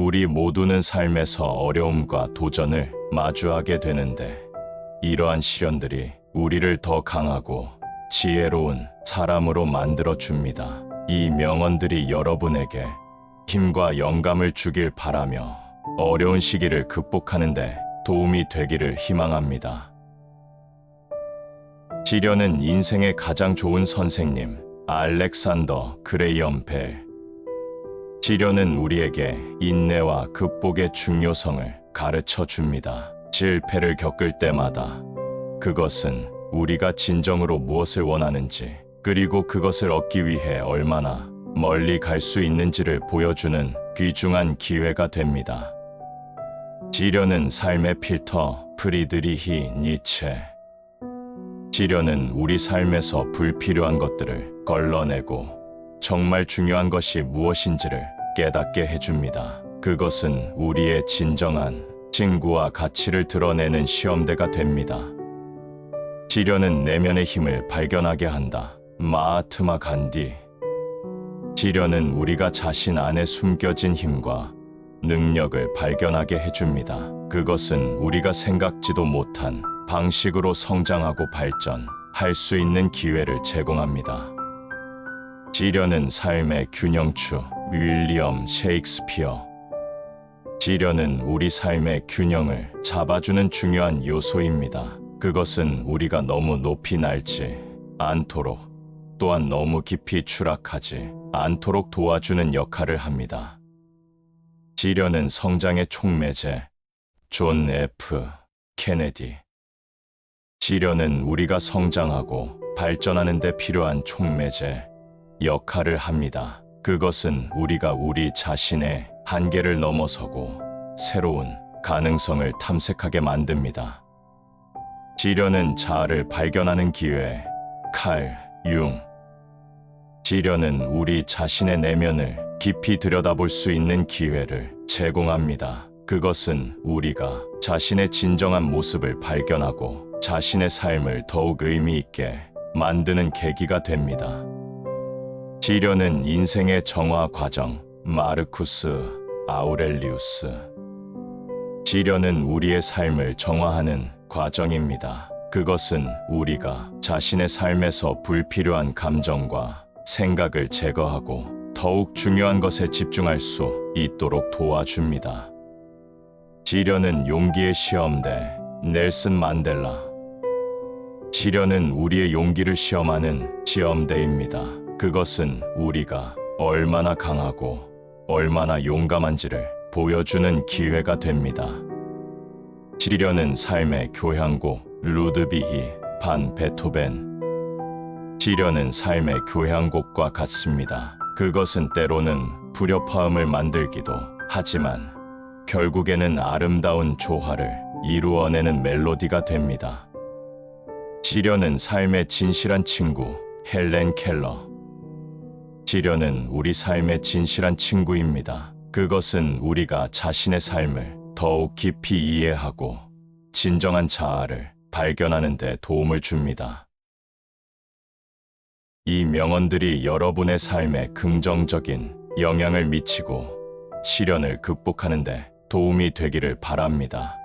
우리 모두는 삶에서 어려움과 도전을 마주하게 되는데 이러한 시련들이 우리를 더 강하고 지혜로운 사람으로 만들어 줍니다. 이 명언들이 여러분에게 힘과 영감을 주길 바라며 어려운 시기를 극복하는데 도움이 되기를 희망합니다. 시련은 인생의 가장 좋은 선생님, 알렉산더 그레이엄 벨. 시련은 우리에게 인내와 극복의 중요성을 가르쳐 줍니다. 실패를 겪을 때마다 그것은 우리가 진정으로 무엇을 원하는지 그리고 그것을 얻기 위해 얼마나 멀리 갈 수 있는지를 보여주는 귀중한 기회가 됩니다. 시련은 삶의 필터 프리드리히 니체 시련은 우리 삶에서 불필요한 것들을 걸러내고 정말 중요한 것이 무엇인지를 깨닫게 해줍니다. 그것은 우리의 진정한 친구와 가치를 드러내는 시험대가 됩니다. 시련은 내면의 힘을 발견하게 한다. 마하트마 간디. 시련은 우리가 자신 안에 숨겨진 힘과 능력을 발견하게 해줍니다. 그것은 우리가 생각지도 못한 방식으로 성장하고 발전할 수 있는 기회를 제공합니다. 시련은 삶의 균형추, 윌리엄 셰익스피어. 시련은 우리 삶의 균형을 잡아주는 중요한 요소입니다. 그것은 우리가 너무 높이 날지 않도록 또한 너무 깊이 추락하지 않도록 도와주는 역할을 합니다. 시련은 성장의 촉매제 존 F. 케네디 시련은 우리가 성장하고 발전하는 데 필요한 촉매제 역할을 합니다. 그것은 우리가 우리 자신의 한계를 넘어서고 새로운 가능성을 탐색하게 만듭니다. 시련은 자아를 발견하는 기회, 칼, 융. 시련은 우리 자신의 내면을 깊이 들여다볼 수 있는 기회를 제공합니다. 그것은 우리가 자신의 진정한 모습을 발견하고 자신의 삶을 더욱 의미 있게 만드는 계기가 됩니다. 시련은 인생의 정화 과정, 마르쿠스 아우렐리우스. 시련은 우리의 삶을 정화하는 과정입니다. 그것은 우리가 자신의 삶에서 불필요한 감정과 생각을 제거하고 더욱 중요한 것에 집중할 수 있도록 도와줍니다. 시련은 용기의 시험대, 넬슨 만델라. 시련은 우리의 용기를 시험하는 시험대입니다. 그것은 우리가 얼마나 강하고 얼마나 용감한지를 보여주는 기회가 됩니다. 시련은 삶의 교향곡 루드비히 반 베토벤 시련은 삶의 교향곡과 같습니다. 그것은 때로는 불협화음을 만들기도 하지만 결국에는 아름다운 조화를 이루어내는 멜로디가 됩니다. 시련은 삶의 진실한 친구 헬렌 켈러 시련은 우리 삶의 진실한 친구입니다. 그것은 우리가 자신의 삶을 더욱 깊이 이해하고 진정한 자아를 발견하는 데 도움을 줍니다. 이 명언들이 여러분의 삶에 긍정적인 영향을 미치고 시련을 극복하는 데 도움이 되기를 바랍니다.